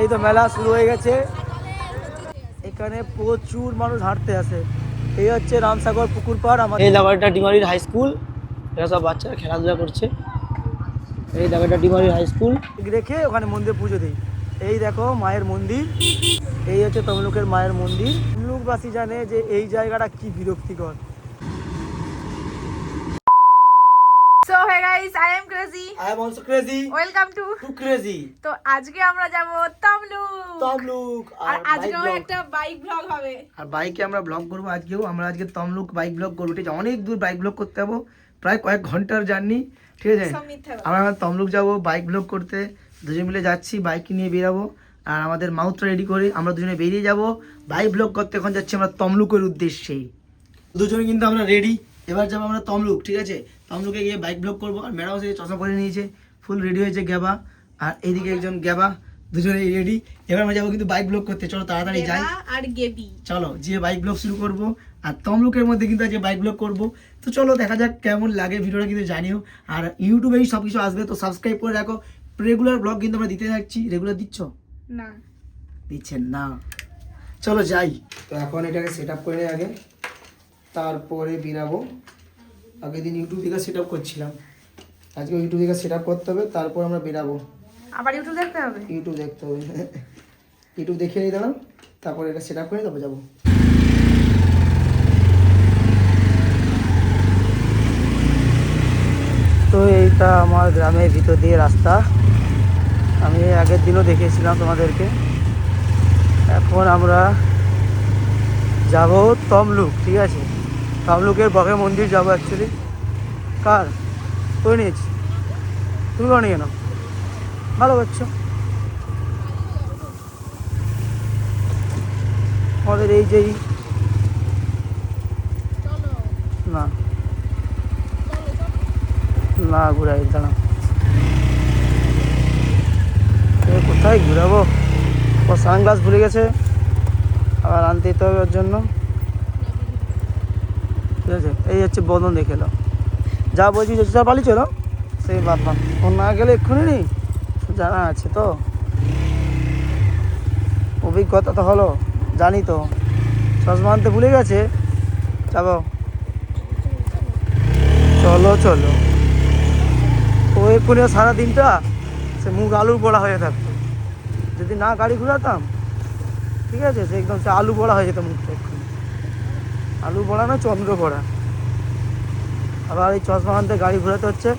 এই তো মেলা শুরু হয়ে গেছে। এখানে প্রচুর মানুষ হাঁটতে আসে। এই হচ্ছে রামসাগর পুকুর পাড় আমার এই জায়গাটা ডিমারির হাই স্কুল এরা সব বাচ্চারা খেলাধুলা করছে। এই জায়গাটা ডিমারির হাই স্কুল রেখে ওখানে মন্দিরে পুজো দিই। এই দেখো মায়ের মন্দির। এই হচ্ছে তমলুকের মায়ের মন্দির। তমলুকবাসী জানে যে এই জায়গাটা কি বিরক্তিকর so hey guys I am crazy I am also crazy welcome to to crazy তো আজকে আমরা যাব তমলুক। তমলুক আর আজকেও একটা বাইক ব্লগ হবে। আর বাইকে আমরা ব্লগ করব আজকেও। আমরা আজকে তমলুক বাইক ব্লগ করব। ঠিক আছে অনেক দূর বাইক ব্লগ করতে যাব। প্রায় কয়েক ঘণ্টার জার্নি ঠিক আছে। আমরা তমলুক যাব বাইক ব্লগ করতে। দুজন মিলে যাচ্ছি বাইক নিয়ে বেরাবো। আর আমাদের মাউথটা রেডি করে আমরা দুজনে বেরিয়ে যাব। বাইক ব্লগ করতে এখন যাচ্ছি আমরা তমলুকের উদ্দেশ্যে। দুজনে কিন্তু আমরা রেডি এবার যাব আমরা তমলুক ঠিক আছে? তমলুকে গিয়ে বাইক ব্লগ করব। আর ম্যাডাম সে চশমা পরে নিয়েছে ফুল রেডি হয়েছে গ্যাবা আর এইদিকে একজন গ্যাবা দুজনে রেডি এবার আমরা যাব কিন্তু বাইক ব্লগ করতে। চলো তাড়াতাড়ি যাই। আর গেবি চলো যে বাইক ব্লগ শুরু করব। আর তমলুকের মধ্যে কিন্তু আজকে বাইক ব্লগ করব। তো চলো দেখা যাক কেমন লাগে ভিডিওটা কিন্তু জানিও। আর ইউটিউবেই সব কিছু আসবে তো সাবস্ক্রাইব করে রাখো। রেগুলার ব্লগ কিন্তু আমরা দিতে থাকছি। রেগুলার দিচ্ছ? না। দিচ্ছেন না। চলো যাই। তো এখন এটাকে সেট আপ করে আগে। তারপরে বেরাবো। আগের দিন ইউটিউব থেকে সেট আপ করছিলাম। আজকে ইউটিউব থেকে সেট আপ করতে হবে তারপর আমরা বেরাবো। আবার ইউটিউব দেখতে হবে? ইউটিউব দেখতে হবে। ইউটিউব দেখে নিয়ে দাঁড়াও তারপরে এটা সেট আপ করে তারপর যাব। তো এইটা আমার গ্রামের ভিতর দিয়ে রাস্তা। আমি আগের দিনও দেখিয়েছিলাম তোমাদেরকে। এখন আমরা যাব তমলুক ঠিক আছে? তমলুকের বগে মন্দির যাব অ্যাকচুয়ালি কার? তুই নিয়েছি তুমি নিয়ে নাও। ভালো করছ। আমাদের এই যেই না। না, ঘুরাই দাঁড়া কোথায় ঘুরাবো? ও সানগ্লাস ভুলে গেছে। আবার আনতে হবে ওর জন্য। ঠিক আছে? এই হচ্ছে বদন দেখে এলো যা বলছি যে যা পালি চলো সেই বাবা ও না গেলে এক্ষুনি নি জানা আছে তো। অভিজ্ঞতা তো হলো, জানি তো। চশমা আনতে ভুলে গেছে? যাব চলো চলো। ও এক্ষুনি সারা দিনটা সে মুখ আলুর বড়া হয়ে থাকতো। যদি না গাড়ি ঘুরাতাম, ঠিক আছে? সে একদম সে আলু বড়া হয়ে যেত মুখ এক্ষুনি আলু বড়া না, চন্দ্র বড়া আবার এই চশমা আনতে গাড়ি ঘোরাতে হচ্ছে।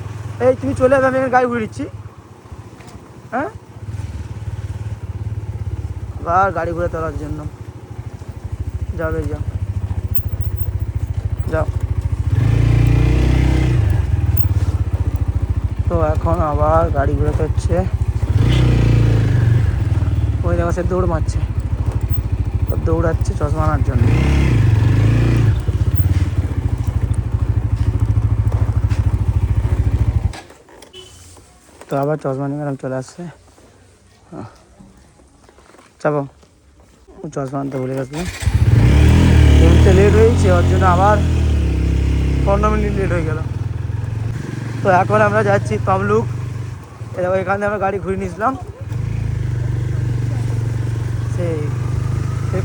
এই তুমি চলে যাবে আমি গাড়ি ঘুরে দিচ্ছি। হ্যাঁ? আবার গাড়ি ঘুরে তোলার জন্য। যাবে, যাও। যাও। তো এখন আবার গাড়ি ঘুরাতে হচ্ছে। ওই জায়গা সে দৌড় মারছে। দৌড়াচ্ছে চশমা আনার জন্য। তো আবার চশমা নিয়ে ম্যাডাম চলে আসছে। ও চশমা আনতে ভুলে গেছে। এমনিতে লেট হয়েছে ওর জন্য আবার পনেরো মিনিট লেট হয়ে গেল। তো এখন আমরা যাচ্ছি তমলুক। এবার এখানে আমরা গাড়ি ঘুরে নিয়েছিলাম। সেই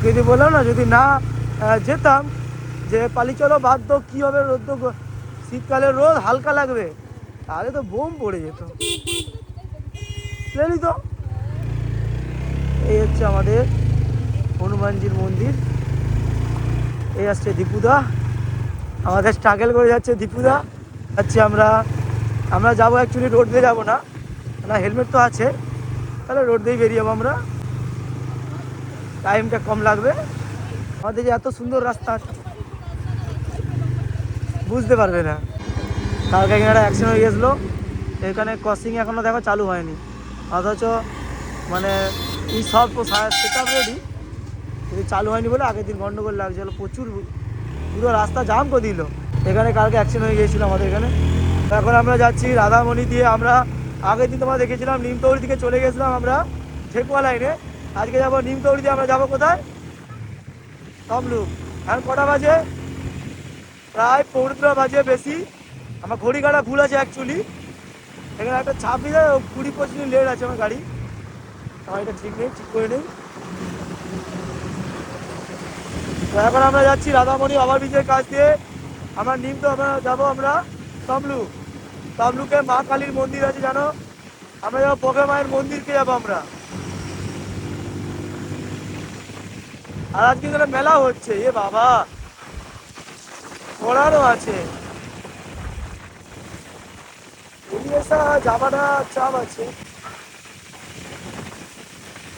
যদি বললাম না, যদি না যেতাম, যে পালি চলো, বাধ্য, কী হবে রোদ তো শীতকালে রোদ হালকা লাগবে। তাহলে তো বোম পড়ে যেত। জানি তো? এই হচ্ছে আমাদের হনুমানজির মন্দির। এই আসছে দীপুদা। আমাদের স্ট্রাগল করে যাচ্ছে দীপুদা। যাচ্ছি আমরা। আমরা যাব অ্যাকচুয়ালি রোড দিয়ে যাব না। না হেলমেট তো আছে। তাহলে রোড দিয়েই বেরিয়ে যাব আমরা। টাইমটা কম লাগবে। আমাদের যে এত সুন্দর রাস্তা, বুঝতে পারবে না। কালকে এখানে অ্যাক্সিডেন্ট হয়ে গেছিল এখানে ক্রসিং এখনও দেখো চালু হয়নি। অথচ মানে এই সব সেট রেডি কিন্তু চালু হয়নি বলে আগের দিন গন্ডগোল লাগছিল, প্রচুর পুরো রাস্তা জাম করে দিল। এখানে কালকে অ্যাক্সিডেন্ট হয়ে গিয়েছিল আমাদের এখানে। এখন আমরা যাচ্ছি রাধামণি দিয়ে। আমরা আগের দিন তোমরা দেখেছিলাম নিমতৌড়ি থেকে চলে গেছিলাম আমরা, ঠেকুয়া লাইনে আজকে যাব নিমতৌড়ি দিয়ে। আমরা যাব কোথায়? তমলুক। এখন কটা বাজে? প্রায় পৌনে বাজে বেশি। আমার ঘড়ি কাটা ভুল আছে অ্যাকচুয়ালি এখানে একটা দিয়ে কুড়ি পঁচিশ মিনিট লেট আছে আমার গাড়ি। আমার এটা ঠিক নেই, ঠিক করে নেই। তো এখন আমরা যাচ্ছি রাধামণি বাবার বীজের কাছ দিয়ে। আমরা নিম তো আমরা যাব আমরা তমলু। তমলুকে মা কালীর মন্দির আছে, জানো? আমরা যাব বগে মায়ের মন্দিরকে যাব আমরা। আর আজকে মেলা হচ্ছে, এ বাবা। পড়ারও আছে। এসা যাবাটা চাপ আছে।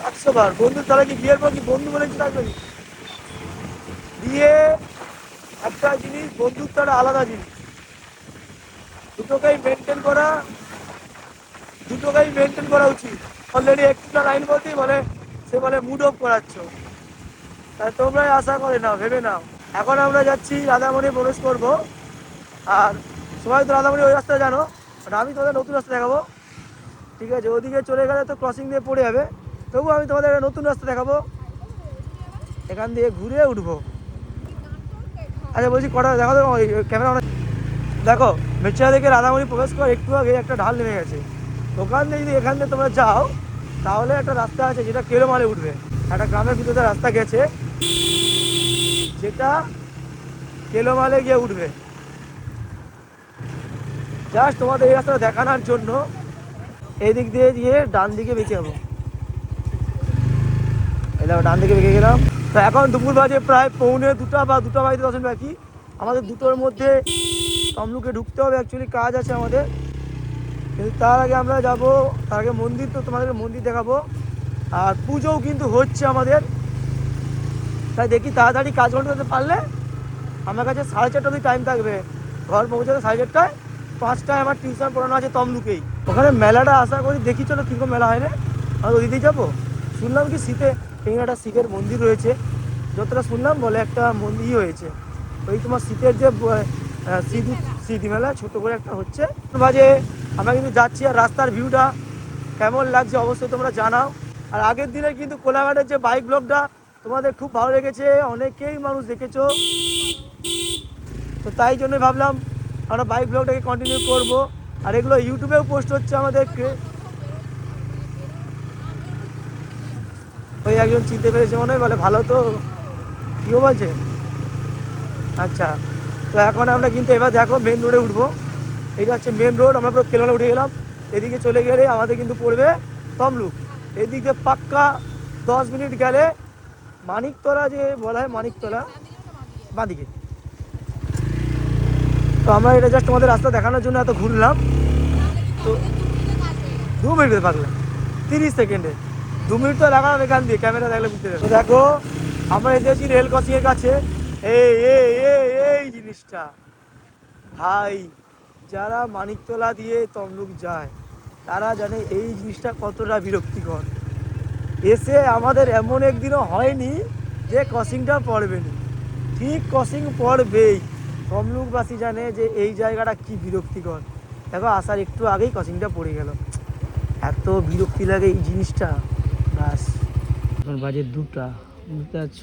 একশো বার বন্ধু, তাহলে কি বিয়ের পর কি বন্ধু বলে থাকবে বিয়ে একটা জিনিস, বন্ধুত্ব একটা আলাদা জিনিস। দুটোকেই মেনটেন করা, দুটোকেই মেনটেন করা উচিত। অলরেডি একটা লাইন বলতেই বলে, সে বলে মুড অফ করাচ্ছ। তাই তোমরাই আশা করে নাও, ভেবে নাও। এখন আমরা যাচ্ছি রাধামণি প্রবেশ করব। আর সবাই তো রাধামণি ওই রাস্তা জানো? আমি তোমাদের নতুন রাস্তা দেখাবো। ঠিক আছে, ওদিকে চলে গেলে তো ক্রসিং দিয়ে পড়ে যাবে। তবু আমি তোমাদের একটা নতুন রাস্তা দেখাবো। এখান দিয়ে ঘুরে উঠবো। আচ্ছা বলছি কটা দেখো তো ক্যামেরা দেখো মেচা থেকে রাধামণি প্রবেশ কর একটু আগে একটা ঢাল নেমে গেছে। ওখান দিয়ে যদি এখান দিয়ে তোমরা যাও, তাহলে একটা রাস্তা আছে যেটা কেরোমালে উঠবে। একটা গ্রামের ভিতরে রাস্তা গেছে। যেটা কেলোমালে গিয়ে উঠবে। জাস্ট তোমাদের এই রাস্তাটা দেখানোর জন্য এই দিক দিয়ে গিয়ে ডান দিকে বেঁকে যাব। এই দেখো, ডান দিকে বেঁকে গেলাম। তো এখন দুপুর বাজে প্রায় পৌনে দুটা বা দুটা বাজতে দশ মিনিট বাকি। আমাদের দুটোর মধ্যে তমলুকে ঢুকতে হবে অ্যাকচুয়ালি কাজ আছে আমাদের। কিন্তু তার আগে আমরা যাব, তার আগে মন্দির, তো তোমাদের মন্দির দেখাবো। আর পুজোও কিন্তু হচ্ছে আমাদের। তাই দেখি তাড়াতাড়ি কাজ করতে পারলে আমার কাছে সাড়ে চারটা অবধি টাইম থাকবে। ঘর পৌঁছাতে সাড়ে চারটায়। পাঁচটায় আমার টিউশন পড়ানো আছে তমলুকেই। ওখানে মেলাটা আশা করি দেখি চলো কীরকম মেলা হয় রে আমরা ওদিকেই যাব? শুনলাম কি শীতে এখানে একটা শিবের মন্দির রয়েছে। যতটা শুনলাম বলে একটা মন্দির হয়েছে। ওই তোমার শীতের যে স্মৃতি স্মৃতি মেলা। ছোট করে একটা হচ্ছে। বাজে আমরা কিন্তু যাচ্ছি আর রাস্তার ভিউটা কেমন লাগছে অবশ্যই তোমরা জানাও। আর আগের দিনের কিন্তু কোলাঘাটের যে বাইক ব্লগটা তোমাদের খুব ভালো লেগেছে অনেকেই মানুষ দেখেছ। তো তাই জন্য ভাবলাম আমরা বাইক ব্লগটাকে কন্টিনিউ করব। আর এগুলো ইউটিউবেও পোস্ট হচ্ছে আমাদেরকে। ওই একজন চিনতে পেরেছে মনে হয়, বলে, ভালো তো। কেউ বলছে? আচ্ছা তো এখন আমরা কিন্তু এবার দেখো মেন রোডে উঠবো। এটা হচ্ছে মেন রোড আমরা পুরো কেলালে উঠে গেলাম। এদিকে চলে গেলে আমাদের কিন্তু পড়বে তমলুক। এদিক দিয়ে পাক্কা দশ মিনিট গেলে মানিকতলা যে বলা হয় মানিকতলা, বাঁদিকে। তো আমরা এটা জাস্ট তোমাদের রাস্তা দেখানোর জন্য এত ঘুরলাম। তো দু মিনিট পাকলাম তিরিশ সেকেন্ডে। দু মিনিট তো লাগালাম এখান দিয়ে, ক্যামেরা দেখলে বুঝতে পারবে। দেখো, আমরা এসেছি রেল ক্রসিং এর কাছে এই এই জিনিসটা। ভাই, যারা মানিকতলা দিয়ে তমলুক যায়, তারা জানে এই জিনিসটা কতটা বিরক্তিকর। এসে আমাদের এমন একদিনও হয়নি যে ক্রসিংটা পড়বে না। ঠিক ক্রসিং পড়বেই। তমলুকবাসী জানে যে এই জায়গাটা কি বিরক্তিকর। দেখো, আসার একটু আগেই ক্রসিংটা পড়ে গেল। এত বিরক্তি লাগে এই জিনিসটা। ব্যাস, এখন বাজে দুটা। বুঝতে পারছ?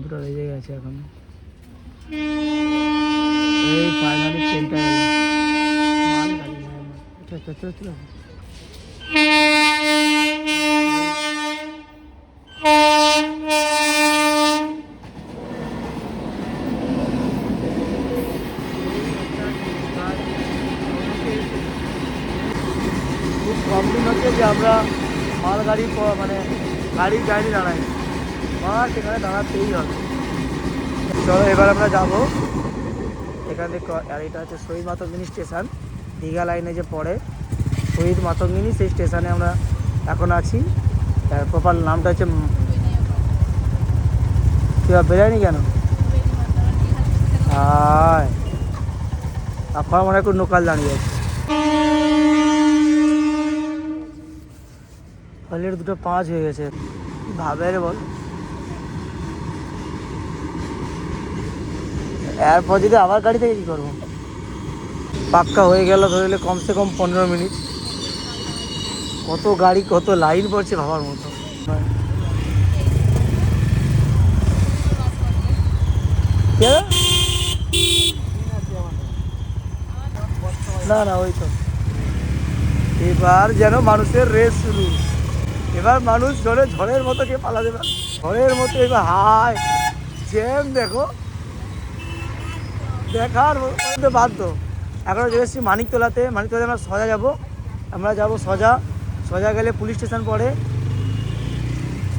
দুটো বেজে গেছে এখন। এই ফাইনালি ট্রেনটা এলো মাল গাড়ি না আমার। চল চল চল চল খুব কম দিন হচ্ছে যে আমরা প- মানে গাড়ি গাড়ি দাঁড়াই মা সেখানে দাঁড়াতেই হবে। চলো এবার আমরা যাব। এখান থেকে আর এটা হচ্ছে শহীদ মাতঙ্গিনী স্টেশন। দীঘা লাইনে যে পড়ে শহীদ মাতঙ্গিনী সেই স্টেশনে আমরা এখন আছি। তার প্রপার নামটা হচ্ছে আর বেরোয়নি কেন? আয়। আপনার মনে হয় একটু নোকাল দাঁড়িয়ে আছে। অলরেডি দুটো পাঁচ হয়ে গেছে। ভাবে রে বল। এরপর যদি আবার গাড়ি থেকে কী করব? পাক্কা হয়ে গেল ধরলে কমসে কম পনেরো মিনিট। কত গাড়ি, কত লাইন পড়ছে ভাবার মতো। না না, ওই তো। এবার যেন মানুষের রেস শুরু। এবার মানুষ ঝড়ে ঝড়ের মতো কে পালাতে পারে ঝড়ের মতো এবার হায়। জ্যাম দেখো। দেখার মধ্যে বাধ্য। এখন চলে এসেছি মানিকতলাতে। মানিকতলাতে আমরা সজা যাব। আমরা যাব সজা। সজা গেলে পুলিশ স্টেশন পড়ে।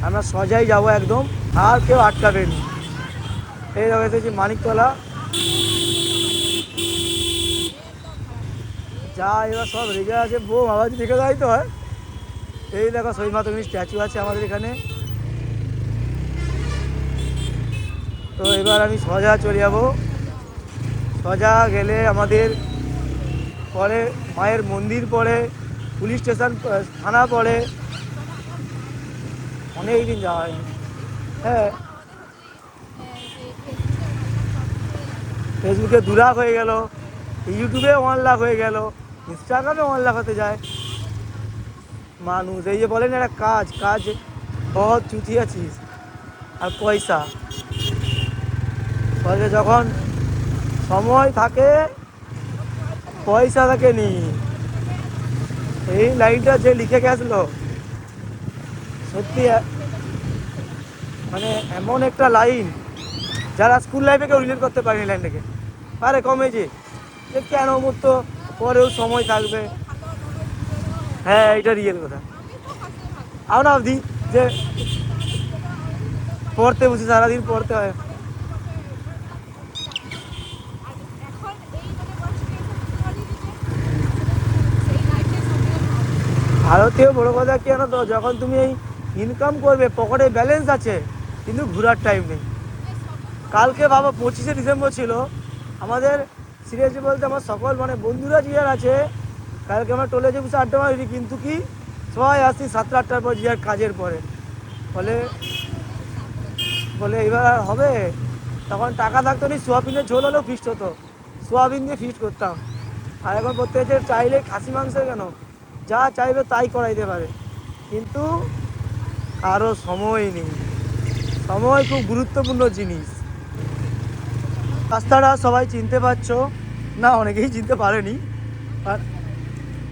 আমরা সজাই যাব একদম। আর কেউ আটকাবে নি। এই দেখো, এসেছি মানিকতলা। যা, এবার সব রেগে আছে। বউ রেখে দেয় তো হয়। এই দেখো শহীদ মাতঙ্গী স্ট্যাচু আছে আমাদের এখানে। তো এবার আমি সজা চলে যাব। সজা গেলে আমাদের পরে মায়ের মন্দির পড়ে পুলিশ স্টেশন থানা পড়ে অনেক দিন যাওয়া হয়নি। হ্যাঁ। ফেসবুকে দু লাখ হয়ে গেল ইউটিউবে ওয়ান লাখ হয়ে গেল ইনস্টাগ্রামে ওয়ান লাখ হতে যায়। মানুষ, এই যে বলেন একটা কাজ কাজ বহুত চুতিয়াছিস আর পয়সা। ফলে যখন সময় থাকে, পয়সা থাকে নি। এই লাইনটা যে লিখে গেছলো, সত্যি মানে এমন একটা লাইন, যারা স্কুল লাইফে কেউ রিলেট করতে পারেনি লাইনটাকে। আরে কমে যে কেন মুহূর্ত পরেও সময় থাকবে? হ্যাঁ এটা রিয়েল কথা। আমরা অবধি যে পড়তে বসে সারাদিন পড়তে হয়। ভারতীয় বড় কথা কি জানো তো? যখন তুমি এই ইনকাম করবে, পকেটে ব্যালেন্স আছে, কিন্তু ঘোরার টাইম নেই। কালকে বাবা পঁচিশে ডিসেম্বর ছিল, আমাদের সিরিয়াসলি বলতে আমার সকল মানে বন্ধুরা জিয়ার আছে কালকে আমরা টোলে যে বসে আড্ডা মারি কিন্তু কি? সবাই আসি সাতটা আটটার পর জিয়ার কাজের পরে। বলে বলে এবার আর হবে? তখন টাকা থাকতো নি, সোয়াবিনের ঝোল হলেও ফিস্ট হতো। সোয়াবিন দিয়ে ফিস্ট করতাম। আর এখন প্রত্যেকের চাইলে খাসি মাংস কেন? যা চাইবে তাই করাইতে পারে। কিন্তু কারও সময় নেই। সময় খুব গুরুত্বপূর্ণ জিনিস। রাস্তাটা সবাই চিনতে পারছ। না, অনেকেই চিনতে পারেনি। আর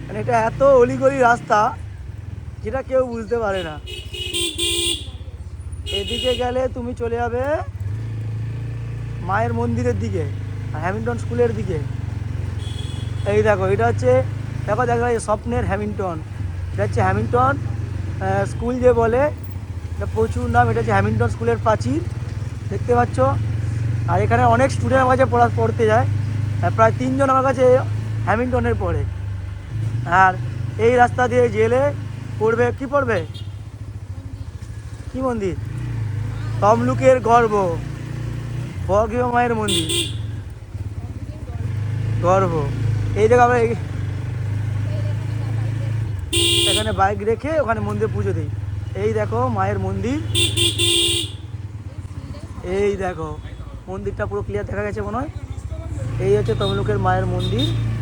মানে এটা এত অলিগলি রাস্তা যেটা কেউ বুঝতে পারে না। এদিকে গেলে তুমি চলে যাবে মায়ের মন্দিরের দিকে আর স্কুলের দিকে। এই দেখো, এটা হচ্ছে, দেখো দেখো, এই স্বপ্নের হ্যামিল্টন। এটা হচ্ছে হ্যামিল্টন স্কুল যে বলে, এটা প্রচুর নাম, এটা হচ্ছে হ্যামিল্টন স্কুলের প্রাচীর, দেখতে পাচ্ছ? আর এখানে অনেক স্টুডেন্ট আমার কাছে পড়া, পড়তে যায়। প্রায় তিনজন আমার কাছে হ্যামিল্টনের পড়ে। আর এই রাস্তা দিয়ে গেলে পড়বে, কি পড়বে? কি মন্দির? তমলুকের গর্ব। বর্গীয় মায়ের মন্দির। গর্ব। এই দেখো আমরা এখানে বাইক রেখে ওখানে মন্দিরে পুজো দিই। এই দেখো মায়ের মন্দির। এই দেখো। মন্দিরটা পুরো ক্লিয়ার দেখা গেছে মনে হয়। এই হচ্ছে তমলুকের মায়ের মন্দির।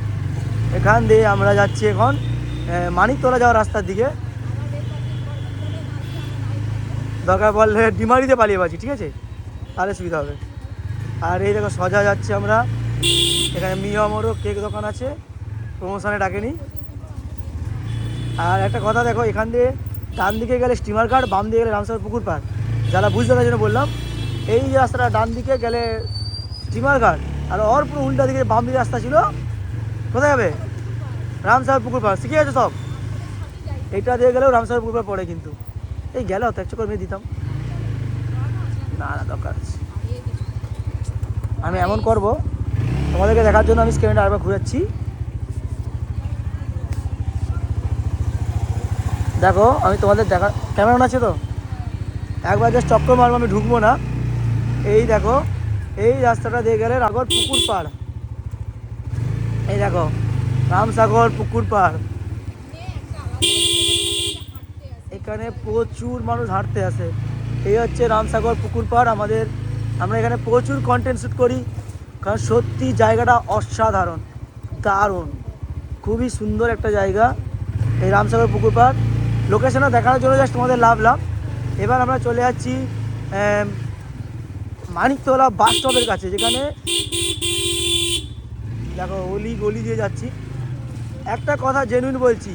এখান দিয়ে আমরা যাচ্ছি এখন মানিকতলা যাওয়ার রাস্তার দিকে। দরকার পড়লে ডিমারিতে পালিয়ে পাচ্ছি ঠিক আছে? তাহলে সুবিধা হবে। আর এই দেখো, সজা যাচ্ছে আমরা। এখানে মিয়ামরও কেক দোকান আছে, প্রমোশনে ডাকেনি। আর একটা কথা দেখো, এখান দিয়ে ডান দিকে গেলে স্টিমার ঘাট বাম দিকে গেলে রামসাগর পুকুর পাড়। যারা বুঝতে তার জন্য বললাম, এই রাস্তাটা ডান দিকে গেলে স্টিমার ঘাট আর ওর পুরো উল্টা দিকে বাম দিকে রাস্তা ছিল কোথায় যাবে? রামসাগর পুকুর পাড়। শিখে গেছে সব? এইটা দিয়ে গেলেও রামসাগর পুকুর পাড় পড়ে কিন্তু। এই গেলেও তো একশো করে দিতাম। না না, দরকার আছে। আমি এমন করব, তোমাদেরকে দেখার জন্য আমি স্ক্রিনটা আরেকবার ঘুরাচ্ছি। দেখো, আমি তোমাদের দেখা, ক্যামেরা আছে তো? একবার জাস্ট চক্কর মারবো, আমি ঢুকবো না। এই দেখো, এই রাস্তাটা দিয়ে গেলে রাগর পুকুর পাড়। এই দেখো, রামসাগর পুকুর পাড়। এখানে প্রচুর মানুষ হাঁটতে আসে। এই হচ্ছে রামসাগর পুকুর পাড়, আমাদের, আমরা এখানে প্রচুর কন্টেন্ট শ্যুট করি। কারণ সত্যি জায়গাটা অসাধারণ, দারুণ। খুবই সুন্দর একটা জায়গা এই রামসাগর পুকুর পাড়। লোকেশনটা দেখানোর জন্য জাস্ট তোমাদের লাভ লাভ। এবার আমরা চলে যাচ্ছি মানিকতলা বাস স্টপের কাছে, যেখানে দেখো, অলি গলি দিয়ে যাচ্ছি। একটা কথা জেনুইন বলছি,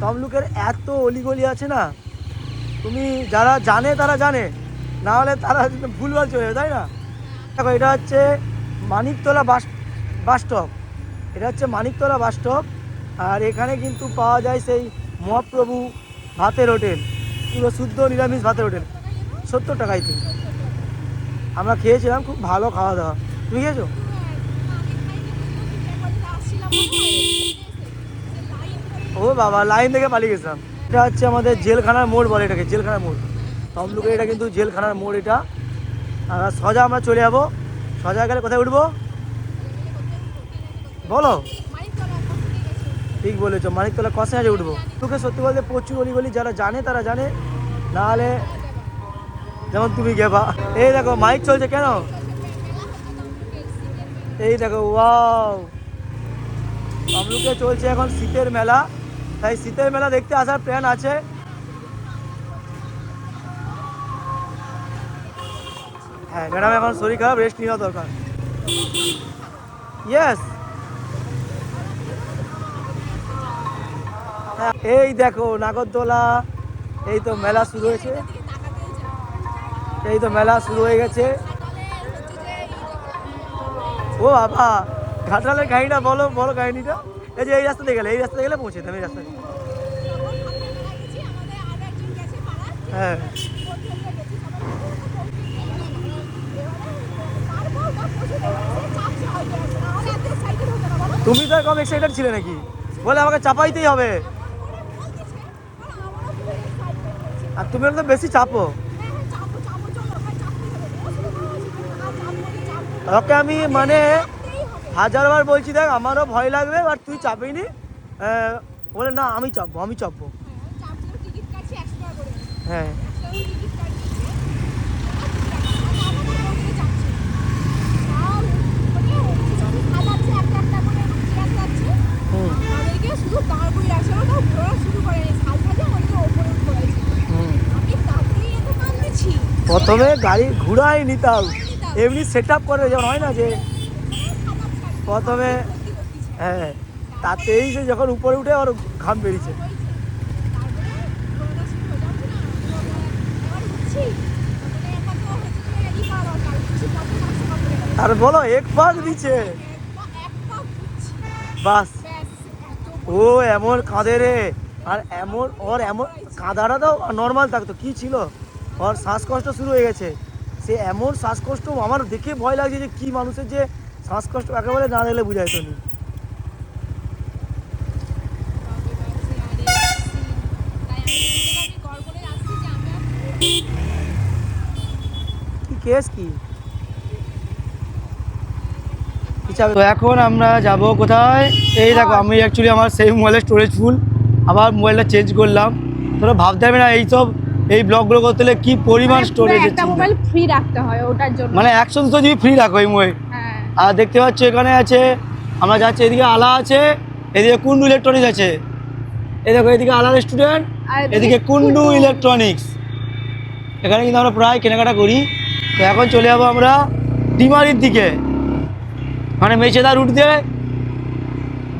তমলুকের এত অলি গলি আছে না, তুমি যারা জানে তারা জানে, না হলে তারা ভুলভাল চলে তাই না? দেখো, এটা হচ্ছে মানিকতলা বাস বাস স্টপ এটা হচ্ছে মানিকতলা বাস স্টপ আর এখানে কিন্তু পাওয়া যায় সেই মহাপ্রভু ভাতের হোটেল, পুরো শুদ্ধ নিরামিষ ভাতের হোটেল, সত্তর টাকায়। তো আমরা খেয়েছিলাম, খুব ভালো খাওয়া দাওয়া। তুমি খেয়েছো? ও বাবা, লাইন থেকে পালিয়ে গেছিলাম। এটা হচ্ছে আমাদের জেলখানার মোড় বলে এটাকে, জেলখানার মোড়। তমলুকের এটা কিন্তু জেলখানার মোড় এটা। আর সোজা আমরা চলে যাব। সোজা গেলে কোথায় উঠবো? বলো। ঠিক বলেছ, মানিকতলা কষে আছে উঠবো? তোকে সত্যি বলতে প্রচুর অলিগলি যারা জানে তারা জানে। নাহলে যেমন তুমি গেবা। এই দেখো, মাইক চলছে কেন? এই দেখো, ওয়াও। তমলুকে চলছে এখন শীতের মেলা। তাই শীতের মেলা দেখতে আসার প্ল্যান আছে। হ্যাঁ ম্যাডাম, এখন শরীর খারাপ রেস্ট নেওয়া দরকার। ইয়েস এই দেখো নাগরদোলা, এই তো মেলা শুরু হয়েছে। এই তো মেলা শুরু হয়ে গেছে। ও বাবা! ঘাটালের কাহিনীটা বলো বলো কাহিনীটা। এই যে এই রাস্তা দিয়ে গেলে এই রাস্তা দিয়ে গেলে পৌঁছে দেবে এই রাস্তা দিয়ে। হ্যাঁ। তুমি তো কম এক্সাইটেড ছিলে নাকি? বলে আমাকে চাপাইতেই হবে। আর তুমি একদম বেশি চাপো। ওকে আমি মানে হাজারবার বলছি দেখ, আমারও ভয় লাগবে আর তুই চাপিনি বলে, না, আমি চাপবো আমি চাপবো। হ্যাঁ। প্রথমে গাড়ি ঘুরাই নিতাম এমনি সেট আপ করে যেমন হয় না যে প্রথমে হ্যাঁ তাতেই সে যখন উপরে উঠে ওর ঘাম বেরিয়েছে। আর বলো, এক পাক দিচ্ছে। বাস। ও, এমন কাঁদে রে। আর এমন, ওর এমন কাঁদাটা তো নর্মাল থাকতো। কি ছিল? ওর শ্বাসকষ্ট শুরু হয়ে গেছে। সে এমন শ্বাসকষ্ট আমার দেখে ভয় লাগছে যে কি মানুষের যে শ্বাসকষ্ট একেবারে না দিলে বুঝাই তো নি। কেস কি? তো এখন আমরা যাব কোথায়? এই দেখো আমি অ্যাকচুয়ালি আমার সেই মোবাইলের স্টোরেজ ফুল আবার মোবাইলটা চেঞ্জ করলাম। তোরা ভাবতে হবে না এইসব এই ব্লগগুলো করতে হলে কি পরিমাণ স্টোরেজ মোবাইল ফ্রি রাখতে হয় ওটার জন্য। মানে একশো দুশো জিবি ফ্রি রাখো এই মোবাইল আর দেখতে পাচ্ছ এখানে আছে আমরা যাচ্ছি এদিকে আলা আছে এদিকে কুন্ডু ইলেকট্রনিক্স আছে। এই দেখো এদিকে আলা রেস্টুরেন্ট আর এদিকে কুন্ডু ইলেকট্রনিক্স এখানে কিন্তু আমরা প্রায় কেনাকাটা করি। তো এখন চলে যাব আমরা ডিমারির দিকে। মানে মেচেদা রুট দিয়ে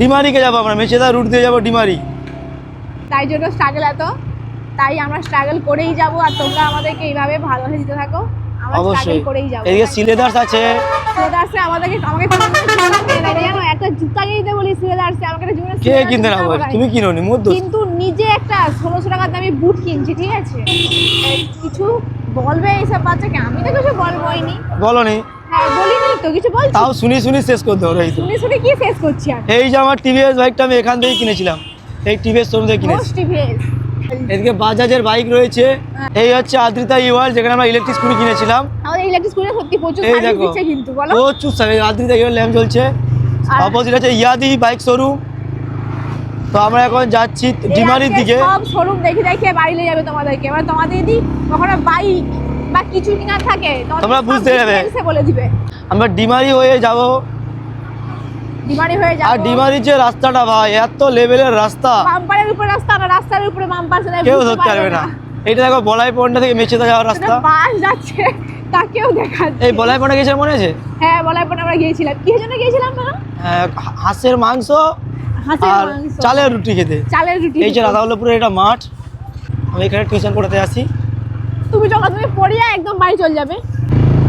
ডিমারিকে যাব আমরা মেচেদা রুট দিয়ে যাব ডিমারি। তাই জন্য স্ট্রাগল এত। তাই আমরা স্ট্রাগল করেই যাব আর তোমরা আমাদেরকে এইভাবে ভালোবাসা দিতে থাকো। অবশ্যই। এদিকে সিলেদার্স আছে। সিলেদার্সে আমাদেরকে আমাকে কোনো জানো? একটা জুতা কিনতে বলি সিলেদার্সে আমাকে একটা জীবনে কে কিনতে না বল? তুমি কিনো নি মোর কিন্তু নিজে একটা দামি বুট কিনছি ঠিক আছে? এই কিছু বলবে এইসব বাচ্চাকে আমি তো কিছু বলবোই নি। হ্যাঁ বলিনি তো কিছু বলছি? তাও শুনি শুনি শেষ করতে হবে এই শুনে শুনে কি শেষ করছি এই যে আমার টিভিএস বাইকটা আমি এখান থেকেই কিনেছিলাম। এই টিভিএস শোরুম থেকে কিনেছি। টিভিএস। এদিকে বাজাজের বাইক রয়েছে। এই হচ্ছে আদ্রিতা ইওয়াল যেখানে আমরা ইলেকট্রিক স্কুটি কিনেছিলাম। আমাদের ইলেকট্রিক স্কুলে সত্যি প্রচুর এই দেখো কিন্তু বলো। প্রচুর সার্ভিস আদ্রিতা ইওয়াল ল্যাম্প জ্বলছে। অপোজিট আছে ইয়াদি বাইক শোরুম তো আমরা এখন যাচ্ছি ডিমারির দিকে। সব শোরুম দেখে দেখে বাড়ি নিয়ে যাবে তোমাদেরকে। এবার তোমাদের যদি কখনো বাইক বা কিছু কিনার থাকে তোমরা বুঝতে যাবে। বলে দিবে। আমরা ডিমারি হয়ে যাব। ডিমারি হয়ে আর যাবে ডিমারির যে রাস্তাটা ভাই এত লেভেলের রাস্তা। বাম্পারের উপরে রাস্তা না রাস্তার উপরে বাম্পার সেটা কেউ ধরতে পারবে না। এটা দেখো বলাই পয়েন্টটা থেকে মেচেদা যাওয়ার রাস্তা। বাস যাচ্ছে তাকেও দেখাচ্ছে এই বলাই পয়েন্টে গেছে মনে আছে? হ্যাঁ বলাই পরে আমরা গিয়েছিলাম। কি জন্য গিয়েছিলাম না হাঁসের মাংস হাঁসের আর মাংস। চালের রুটি খেতে। চালের রুটি এই যে রাধাবল্লভপুরের এটা মাঠ আমি এখানে টিউশন পড়াতে আসি। তুমি যখন তুমি পড়িয়া একদম বাড়ি চলে যাবে।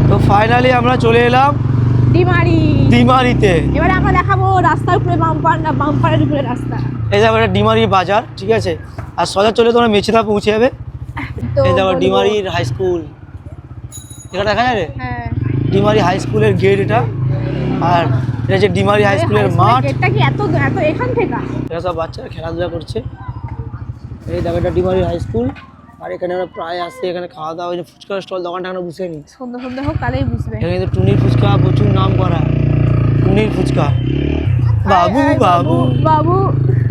তো ফাইনালি আমরা চলে এলাম। ডিমারি। ডিমারিতে। এবারে আমরা দেখাবো রাস্তার উপরে বাম্পার না বাম্পারের উপরে রাস্তা। এই যাব এটা ডিমারি বাজার ঠিক আছে? আর সোজা চলে তোমরা মেছেদা পৌঁছে যাবে। এই যাব ডিমারির হাই স্কুল এটা দেখা যায় রে হ্যাঁ। ডিমারি হাই স্কুলের গেট এটা। আর এটা হচ্ছে ডিমারি হাই স্কুলের মাঠ। গেটটা কি এত এত এখান থেকে? এরা সব বাচ্চারা খেলাধুলা করছে। এই দেখো এটা ডিমারি হাই স্কুল আর এখানে আমরা প্রায় আসছি এখানে খাওয়া দাওয়া ওই যে ফুচকার স্টল দোকানটা এখনও বুঝে নি। সন্ধ্যে সন্ধ্যে হোক তাহলেই বুঝবে এখানে কিন্তু টুনির ফুচকা প্রচুর নাম করা। টুনির ফুচকা। বাবু বাবু। বাবু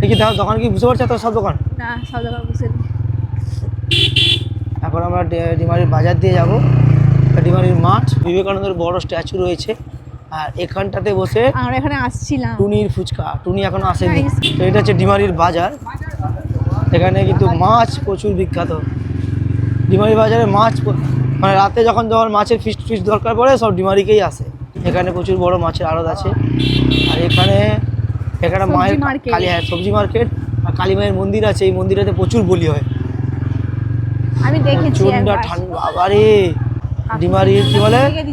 দেখি দেখো দোকান কি বুঝতে পারছ তো সব দোকান? না সব জায়গায় বুঝে। এখন আমরা ডিমারির বাজার দিয়ে যাব। ডিমারির মাঠ বিবেকানন্দের বড় স্ট্যাচু রয়েছে। আর এখানটাতে বসে আমরা এখানে আসছিলাম। টুনির ফুচকা। টুনি এখন আসেনি। তো এটা হচ্ছে ডিমারির বাজার। এখানে কিন্তু মাছ প্রচুর বিখ্যাত। ডিমারি বাজারে মাছ মানে রাতে যখন যখন মাছের ফিস্ট ফিস্ট দরকার পড়ে সব ডিমারিকেই আসে। এখানে প্রচুর বড় মাছের আড়ত আছে। আর এখানে এখানে মায়ের কালী হ্যাঁ সবজি মার্কেট আর কালী মায়ের মন্দির আছে এই মন্দিরেতে প্রচুর বলি হয়। আমি দেখেছি একবার। ঠান্ডা বাবারে! ডিমারির কি বলে? দেখে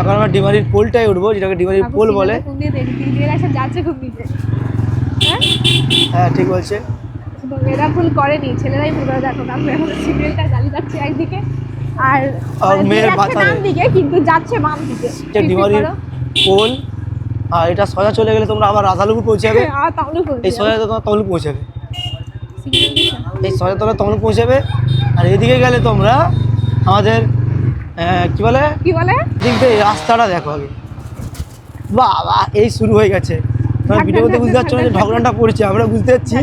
এখন আমরা ডিমারির পোলটাই উঠবো যেটাকে ডিমারির পোল বলে। হ্যাঁ? হ্যাঁ ঠিক বলছে। মেয়েরা ভুল করেনি ছেলেরাই ভুল করে। দেখো কাকু এখন সিগন্যালটা গালি যাচ্ছে একদিকে আর মানে মেয়ের ডান দিকে কিন্তু যাচ্ছে বাম দিকে। পোল আর এটা সোজা চলে গেলে তোমরা আবার রাধালুপুর পৌঁছে যাবে আর তাহলে এই সোজা তোমার তমলুক পৌঁছাবে। এই সোজা তোমরা তমলুক পৌঁছাবে। আর এদিকে গেলে তোমরা আমাদের কি বলে? কি বলে? দিক দিয়ে রাস্তাটা দেখো আগে। বাবা এই শুরু হয়ে গেছে। তোমার ঢাক, ভিডিও ঢাক, করতে বুঝতে পারছ না যে ঢাক, ঢগরানটা পড়ছে আমরা বুঝতে পারছি।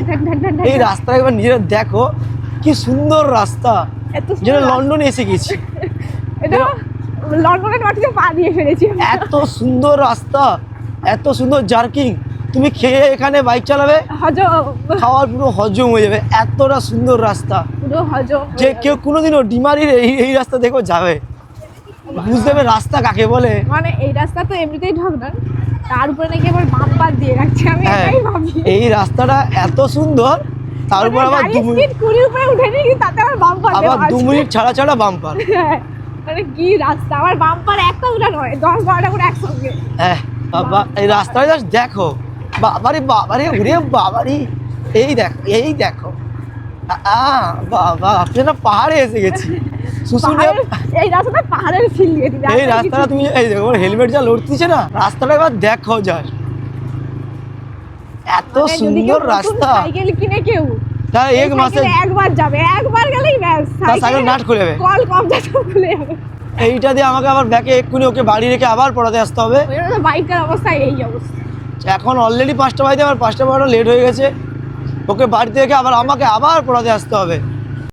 এই রাস্তা একবার নিজেরা দেখো কি সুন্দর রাস্তা। রাস্তা। লন্ডনে এসে গেছি। এটা লন্ডনের মাটিতে পা দিয়ে ফেলেছি এত সুন্দর রাস্তা এত সুন্দর জার্কিং। তুমি খেয়ে এখানে বাইক চালাবে খাওয়ার পুরো হজম হয়ে যাবে। এতটা সুন্দর রাস্তা। পুরো হজম যে কেউ কোনোদিনও ডিমারির এই এই রাস্তা দেখো যাবে। বুঝতে রাস্তা কাকে বলে। মানে এই রাস্তা তো এমনিতেই ঢকডান তার উপরে নাকি আবার বাম্পার দিয়ে রাখছে আমি হ্যাঁ এটাই ভাবি। এই রাস্তাটা এত সুন্দর তার উপর আবার দু মিনিট কুড়ি উপরে উঠেনি কিন্তু তাতে আবার বাম্পার আবার দু মিনিট ছাড়া ছাড়া বাম্পার মানে কি রাস্তা আমার বাম্পার একটা দুটা নয় দশ বারোটা করে একসঙ্গে। হ্যাঁ বাবা এই রাস্তাটা জাস্ট দেখো বাবারে বাবারে ওরে বাবারে এই দেখো এই দেখো। আ বাবা আপনি না পাহাড়ে এসে গেছি। শুশুনিয়া এই রাস্তাটা পাহাড়ের ফিল দিয়ে এই রাস্তাটা তুমি এই দেখো হেলমেট যা লড়তেছে না রাস্তাটা একবার দেখো যার। এত সুন্দর রাস্তা। সাইকেল কিনে কেউ তা এক মাসে একবার যাবে একবার গেলেই ব্যাস সাইকেল নাট খুলে যাবে। কল কম যাচ্ছে খুলে যাবে। এইটা দিয়ে আমাকে আবার ব্যাকে এক্ষুনি ওকে বাড়ি রেখে আবার পড়াতে আসতে হবে। বাইকের অবস্থা এই অবস্থা। এখন অলরেডি পাঁচটা বাজে আমার পাঁচটা বারোটা লেট হয়ে গেছে। ওকে বাড়িতে রেখে আবার আমাকে আবার পড়াতে আসতে হবে।